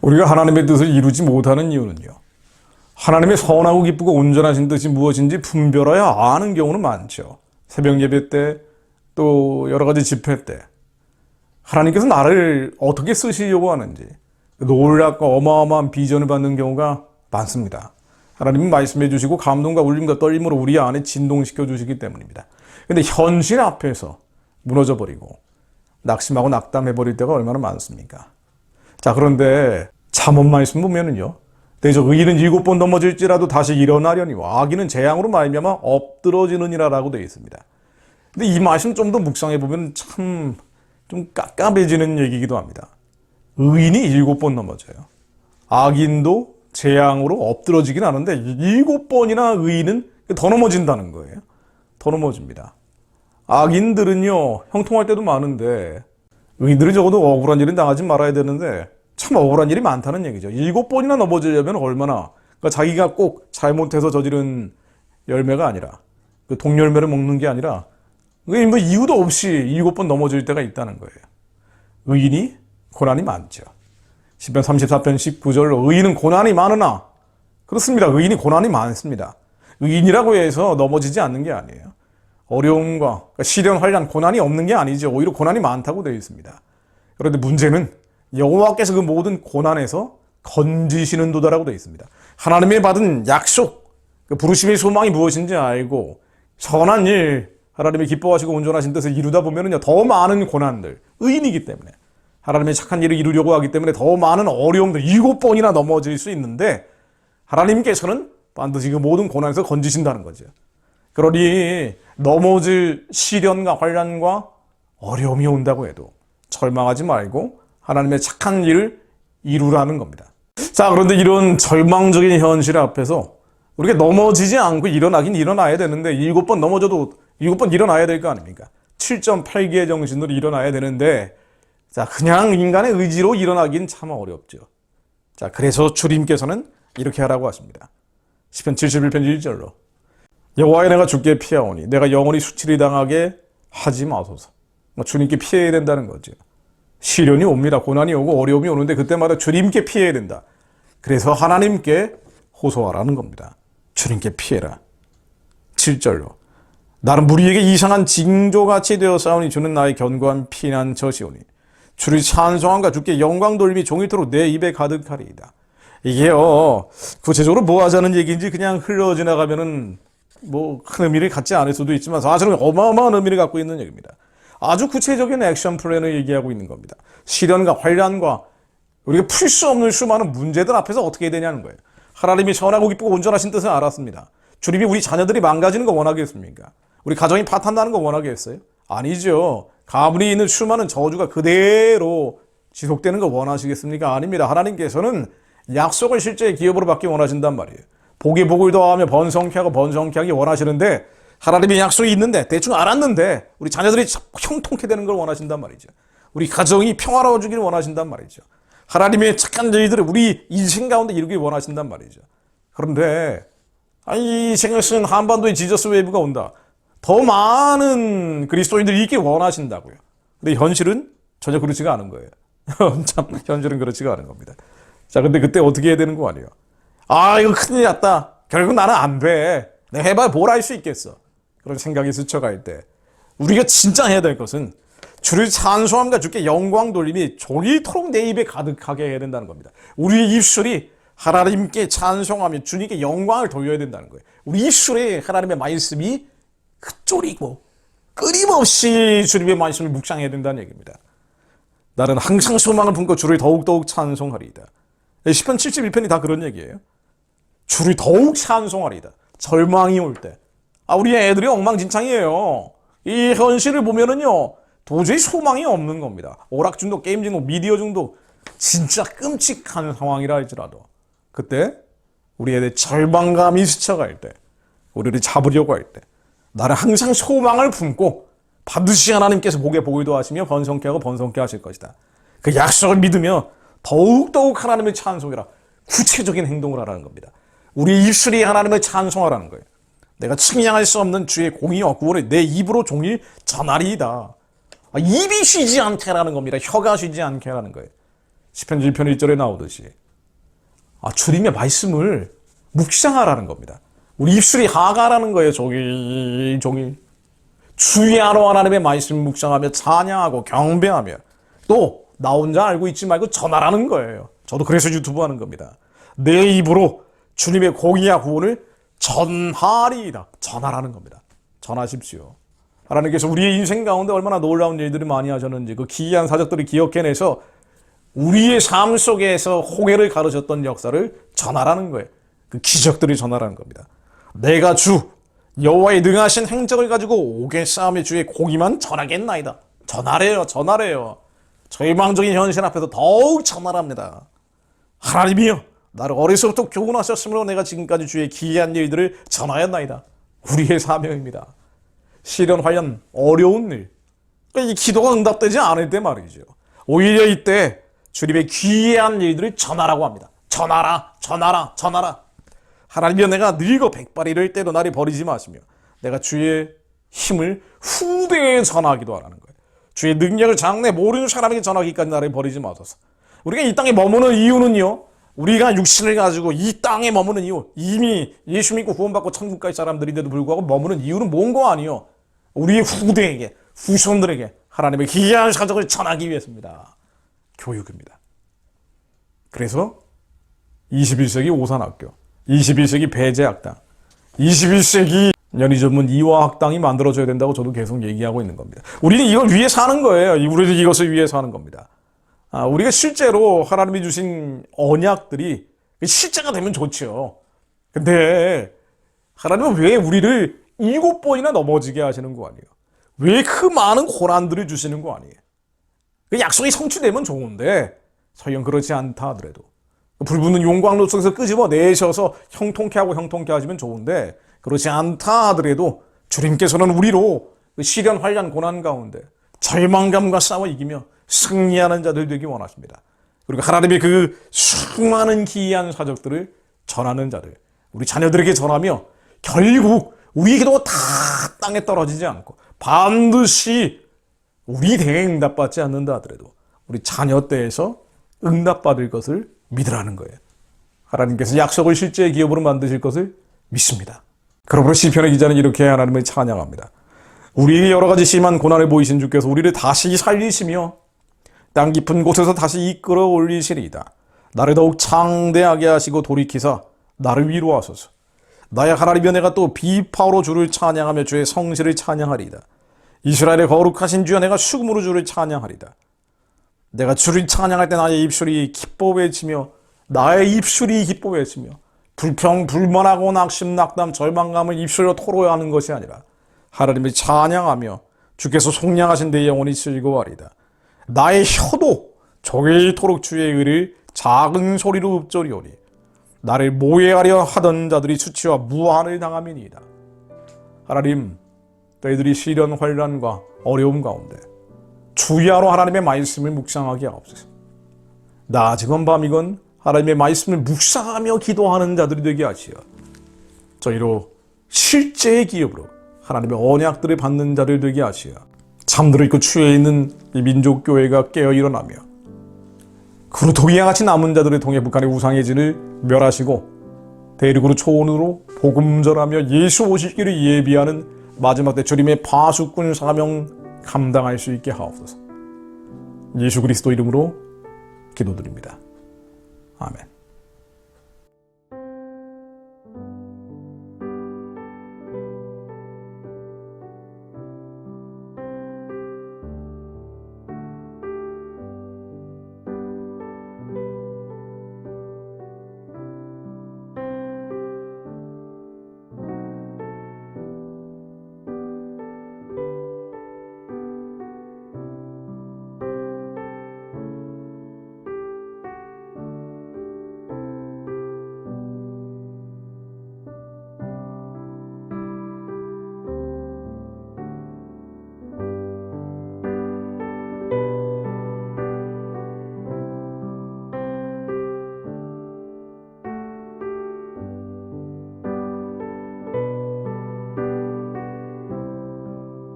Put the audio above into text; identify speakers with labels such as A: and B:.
A: 우리가 하나님의 뜻을 이루지 못하는 이유는요. 하나님의 선하고 기쁘고 온전하신 뜻이 무엇인지 분별하여 아는 경우는 많죠. 새벽 예배 때, 또 여러 가지 집회 때. 하나님께서 나를 어떻게 쓰시려고 하는지 놀랍고 어마어마한 비전을 받는 경우가 많습니다. 하나님은 말씀해 주시고 감동과 울림과 떨림으로 우리 안에 진동시켜 주시기 때문입니다. 근데 현실 앞에서 무너져 버리고 낙심하고 낙담해 버릴 때가 얼마나 많습니까? 자, 그런데 잠언 말씀 보면은요. 대저 의인은 일곱 번 넘어질지라도 다시 일어나려니와 악인은 재앙으로 말미암아 엎드러지느니라라고 되어 있습니다. 근데 이 말씀 좀 더 묵상해 보면 참 좀 깝깝해지는 얘기이기도 합니다. 의인이 일곱 번 넘어져요. 악인도 재앙으로 엎드러지긴 하는데 일곱 번이나 의인은 더 넘어진다는 거예요. 더 넘어집니다. 악인들은요 형통할 때도 많은데 의인들은 적어도 억울한 일은 당하지 말아야 되는데 참 억울한 일이 많다는 얘기죠. 일곱 번이나 넘어지려면 얼마나 그러니까 자기가 꼭 잘못해서 저지른 열매가 아니라 그 동열매를 먹는 게 아니라 뭐 이유도 없이 일곱 번 넘어질 때가 있다는 거예요. 의인이 고난이 많죠. 10편 34편 19절로 의인은 고난이 많으나 그렇습니다. 의인이 고난이 많습니다. 의인이라고 해서 넘어지지 않는 게 아니에요. 어려움과 그러니까 시련, 환란, 고난이 없는 게 아니죠. 오히려 고난이 많다고 되어 있습니다. 그런데 문제는 여호와께서 그 모든 고난에서 건지시는 도다라고 되어 있습니다. 하나님의 받은 약속, 그 부르심의 소망이 무엇인지 알고 선한 일, 하나님의 기뻐하시고 온전하신 뜻을 이루다 보면은요 더 많은 고난들, 의인이기 때문에 하나님의 착한 일을 이루려고 하기 때문에 더 많은 어려움들 일곱 번이나 넘어질 수 있는데 하나님께서는 반드시 그 모든 고난에서 건지신다는 거죠. 그러니 넘어질 시련과 환란과 어려움이 온다고 해도 절망하지 말고 하나님의 착한 일을 이루라는 겁니다. 자, 그런데 이런 절망적인 현실 앞에서 우리가 넘어지지 않고 일어나긴 일어나야 되는데 일곱 번 넘어져도 일곱 번 일어나야 될 거 아닙니까? 7.8기의 정신으로 일어나야 되는데 자, 그냥 인간의 의지로 일어나긴 참 어렵죠. 자, 그래서 주님께서는 이렇게 하라고 하십니다. 10편 71편 1절로 여호와의 내가 주께 피하오니 내가 영원히 수치를 당하게 하지 마소서. 뭐 주님께 피해야 된다는 거죠. 시련이 옵니다. 고난이 오고 어려움이 오는데 그때마다 주님께 피해야 된다. 그래서 하나님께 호소하라는 겁니다. 주님께 피해라. 7절로 나는 무리에게 이상한 징조같이 되어 싸우니 주는 나의 견고한 피난 젖이오니 주를 찬송함과 주께 영광 돌림이 종일토록 내 입에 가득하리이다. 이게요 구체적으로 뭐 하자는 얘기인지 그냥 흘러 지나가면은 뭐 큰 의미를 갖지 않을 수도 있지만 사실은 어마어마한 의미를 갖고 있는 얘기입니다. 아주 구체적인 액션 플랜을 얘기하고 있는 겁니다. 시련과 환란과 우리가 풀 수 없는 수많은 문제들 앞에서 어떻게 되냐는 거예요. 하나님이 선하고 기쁘고 온전하신 뜻을 알았습니다. 주님이 우리 자녀들이 망가지는 거 원하겠습니까? 우리 가정이 파탄나는 거 원하겠어요? 아니죠. 가문이 있는 수많은 저주가 그대로 지속되는 거 원하시겠습니까? 아닙니다. 하나님께서는 약속을 실제 기업으로 받기 원하신단 말이에요. 복에 복을 더하며 번성케 하고 번성케 하기 원하시는데 하나님의 약속이 있는데 대충 알았는데 우리 자녀들이 형통케 되는 걸 원하신단 말이죠. 우리 가정이 평화로워지기를 원하신단 말이죠. 하나님의 착한 일들을 우리 인생 가운데 이루길 원하신단 말이죠. 그런데 아니 쓴 한반도의 지저스 웨이브가 온다. 더 많은 그리스도인들이 있길 원하신다고요. 근데 현실은 전혀 그렇지가 않은 거예요. 참 현실은 그렇지가 않은 겁니다. 자, 근데 그때 어떻게 해야 되는 거 아니에요? 아, 이거 큰일 났다. 결국 나는 안 돼. 내가 해봐야 뭘 할 수 있겠어. 그런 생각이 스쳐갈 때 우리가 진짜 해야 될 것은 주를 찬송함과 주께 영광 돌림이 종일토록 내 입에 가득하게 해야 된다는 겁니다. 우리의 입술이 하나님께 찬송하며 주님께 영광을 돌려야 된다는 거예요. 우리 입술에 하나님의 말씀이 흩조리고 끊임없이 주님의 말씀을 묵상해야 된다는 얘기입니다. 나는 항상 소망을 품고 주를 더욱더욱 찬송하리이다. 10편 71편이 다 그런 얘기예요. 주를 더욱 찬송하리이다. 절망이 올 때. 아, 우리 애들이 엉망진창이에요. 이 현실을 보면은요, 도저히 소망이 없는 겁니다. 오락 중독, 게임 중독, 미디어 중독, 진짜 끔찍한 상황이라 할지라도. 그때, 우리 애들 절망감이 스쳐갈 때, 우리를 잡으려고 할 때, 나는 항상 소망을 품고 반드시 하나님께서 복에 복을 더하시며 번성케 하고 번성케 하실 것이다. 그 약속을 믿으며 더욱더욱 하나님을 찬송해라. 구체적인 행동을 하라는 겁니다. 우리 입술이 하나님을 찬송하라는 거예요. 내가 측량할 수 없는 주의 공의와 구원을 내 입으로 종일 전하리이다. 아, 입이 쉬지 않게라는 겁니다. 혀가 쉬지 않게라는 거예요. 시편 1편 1절에 나오듯이 아, 주님의 말씀을 묵상하라는 겁니다. 우리 입술이 하가라는 거예요. 종일 종일 주야로 하나님의 말씀 묵상하며 찬양하고 경배하며 또 나 혼자 알고 있지 말고 전하라는 거예요. 저도 그래서 유튜브 하는 겁니다. 내 입으로 주님의 공의와 구원을 전하리이다. 전하라는 겁니다. 전하십시오. 하나님께서 우리의 인생 가운데 얼마나 놀라운 일들을 많이 하셨는지 그 기이한 사적들을 기억해내서 우리의 삶 속에서 홍해를 가르셨던 역사를 전하라는 거예요. 그 기적들을 전하라는 겁니다. 내가 주 여호와의 능하신 행적을 가지고 오겠사함의 주의 공의만 전하겠나이다. 전하래요. 전하래요. 절망적인 현실 앞에서 더욱 전하랍니다. 하나님이여 나를 어려서부터 교훈하셨으므로 내가 지금까지 주의 기이한 일들을 전하였나이다. 우리의 사명입니다. 시련 관련 어려운 일. 그러니까 이 기도가 응답되지 않을 때 말이죠. 오히려 이때 주님의 귀한 일들을 전하라고 합니다. 전하라, 전하라, 전하라. 하나님이여 내가 늙어 백발이 될 때도 나를 버리지 마시며 내가 주의 힘을 후대에 전하기도 하라는 거예요. 주의 능력을 장래 모르는 사람에게 전하기까지 나를 버리지 마소서. 우리가 이 땅에 머무는 이유는요. 우리가 육신을 가지고 이 땅에 머무는 이유, 이미 예수 믿고 구원받고 천국 갈 사람들인데도 불구하고 머무는 이유는 뭔거 아니요. 우리의 후대에게, 후손들에게 하나님의 기이한 사적을 전하기 위해서입니다. 교육입니다. 그래서 21세기 오산학교, 21세기 배제학당, 21세기 연희 전문 이화학당이 만들어져야 된다고 저도 계속 얘기하고 있는 겁니다. 우리는 이걸 위해 사는 거예요. 우리는 이것을 위해 사는 겁니다. 아, 우리가 실제로 하나님이 주신 언약들이 실제가 되면 좋죠. 근데 하나님은 왜 우리를 일곱 번이나 넘어지게 하시는 거 아니에요? 왜 그 많은 고난들을 주시는 거 아니에요? 그 약속이 성취되면 좋은데 설령 그렇지 않다 하더라도 불붙는 용광로 속에서 끄집어 내셔서 형통케 하고 형통케 하시면 좋은데 그렇지 않다 하더라도 주님께서는 우리로 그 시련 환란 고난 가운데 절망감과 싸워 이기며 승리하는 자들 되기 원하십니다. 그리고 하나님의 그 수많은 기이한 사적들을 전하는 자들 우리 자녀들에게 전하며 결국 우리 기도가 다 땅에 떨어지지 않고 반드시 우리 대에 응답받지 않는다 하더라도 우리 자녀 때에서 응답받을 것을 믿으라는 거예요. 하나님께서 약속을 실제 기업으로 만드실 것을 믿습니다. 그러므로 시편의 기자는 이렇게 하나님을 찬양합니다. 우리에게 여러 가지 심한 고난을 보이신 주께서 우리를 다시 살리시며 땅 깊은 곳에서 다시 이끌어 올리시리이다. 나를 더욱 창대하게 하시고 돌이키사 나를 위로하소서. 나의 하나님이여 내가 또 비파로 주를 찬양하며 주의 성실을 찬양하리이다. 이스라엘의 거룩하신 주여 내가 수금으로 주를 찬양하리이다. 내가 주를 찬양할 때 나의 입술이 기뻐 외치며 나의 입술이 기뻐 외치며 불평 불만하고 낙심 낙담 절망감을 입술로 토로하는 것이 아니라 하나님을 찬양하며 주께서 속량하신 내 영혼이 즐거워하리다. 나의 혀도 종일토록 주의 의를 작은 소리로 읊조리오니 나를 모해하려 하던 자들이 수치와 무한을 당함이니이다. 하나님, 너희들이 시련 환란과 어려움 가운데 주야로 하나님의 말씀을 묵상하게 하옵소서. 낮이건 밤이건 하나님의 말씀을 묵상하며 기도하는 자들이 되게 하시어 저희로 실제의 기업으로 하나님의 언약들을 받는 자를 되게 하시어 잠들어 있고 취해 있는 이 민족교회가 깨어 일어나며 그로 동이와 같이 남은 자들을 통해 북한의 우상의 진을 멸하시고 대륙으로 초원으로 복음 전하며 예수 길을 예비하는 마지막 때 주님의 파수꾼 사명 감당할 수 있게 하옵소서. 예수 그리스도 이름으로 기도드립니다. 아멘.